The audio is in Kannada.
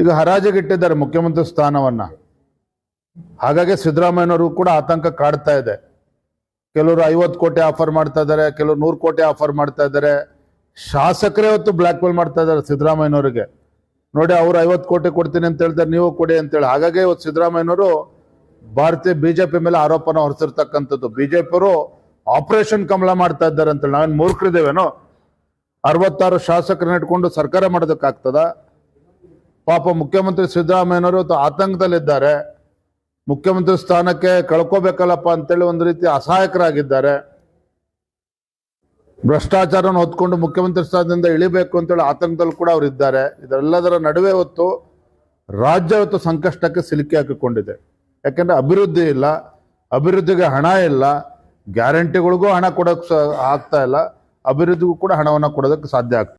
ಈಗ ಹರಾಜಿಗಿಟ್ಟಿದ್ದಾರೆ ಮುಖ್ಯಮಂತ್ರಿ ಸ್ಥಾನವನ್ನ. ಹಾಗಾಗಿ ಸಿದ್ದರಾಮಯ್ಯನವರು ಕೂಡ ಆತಂಕ ಕಾಡ್ತಾ ಇದೆ. ಕೆಲವರು ಐವತ್ತು ಕೋಟಿ ಆಫರ್ ಮಾಡ್ತಾ ಇದ್ದಾರೆ, ಕೆಲವರು ನೂರು ಕೋಟಿ ಆಫರ್ ಮಾಡ್ತಾ ಇದ್ದಾರೆ. ಶಾಸಕರೇ ಹೊತ್ತು ಬ್ಲ್ಯಾಕ್ ಮೇಲ್ ಮಾಡ್ತಾ ಇದ್ದಾರೆ ಸಿದ್ದರಾಮಯ್ಯನವರಿಗೆ. ನೋಡಿ, ಅವ್ರು ಐವತ್ತು ಕೋಟಿ ಕೊಡ್ತೀನಿ ಅಂತ ಹೇಳ್ತಾರೆ, ನೀವು ಕೊಡಿ ಅಂತೇಳಿ ಹಾಗಾಗಿ ಇವತ್ತು ಸಿದ್ದರಾಮಯ್ಯನವರು ಭಾರತೀಯ ಬಿಜೆಪಿ ಮೇಲೆ ಆರೋಪನ ಹೊರಿಸಿರ್ತಕ್ಕಂಥದ್ದು. ಬಿಜೆಪಿಯವರು ಆಪರೇಷನ್ ಕಮಲ ಮಾಡ್ತಾ ಇದ್ದಾರೆ ಅಂತೇಳಿ ನಾವೇನು ಮೂರ್ಖರಿದ್ದೇವೇನೋ? ಅರವತ್ತಾರು ಶಾಸಕರನ್ನ ಇಟ್ಕೊಂಡು ಸರ್ಕಾರ ಮಾಡೋದಕ್ಕಾಗ್ತದ? ಪಾಪ ಮುಖ್ಯಮಂತ್ರಿ ಸಿದ್ದರಾಮಯ್ಯನವರು ಆತಂಕದಲ್ಲಿದ್ದಾರೆ. ಮುಖ್ಯಮಂತ್ರಿ ಸ್ಥಾನಕ್ಕೆ ಕಳ್ಕೋಬೇಕಲ್ಲಪ್ಪ ಅಂತೇಳಿ ಒಂದು ರೀತಿ ಅಸಹಾಯಕರಾಗಿದ್ದಾರೆ. ಭ್ರಷ್ಟಾಚಾರನ ಹೊತ್ಕೊಂಡು ಮುಖ್ಯಮಂತ್ರಿ ಸ್ಥಾನದಿಂದ ಇಳಿಬೇಕು ಅಂತೇಳಿ ಆತಂಕದಲ್ಲಿ ಕೂಡ ಅವರು ಇದ್ದಾರೆ ಇದೆಲ್ಲದರ ನಡುವೆ ಹೊತ್ತು ರಾಜ್ಯ ಇವತ್ತು ಸಂಕಷ್ಟಕ್ಕೆ ಸಿಲುಕಿ ಹಾಕಿಕೊಂಡಿದೆ. ಯಾಕೆಂದ್ರೆ ಅಭಿವೃದ್ಧಿ ಇಲ್ಲ, ಅಭಿವೃದ್ಧಿಗೆ ಹಣ ಇಲ್ಲ, ಗ್ಯಾರಂಟಿಗಳಿಗೂ ಹಣ ಕೊಡೋಕೆ ಆಗ್ತಾ ಇಲ್ಲ. ಅಭಿವೃದ್ಧಿಗೂ ಕೂಡ ಹಣವನ್ನು ಕೊಡೋದಕ್ಕೆ ಸಾಧ್ಯ ಆಗ್ತದೆ.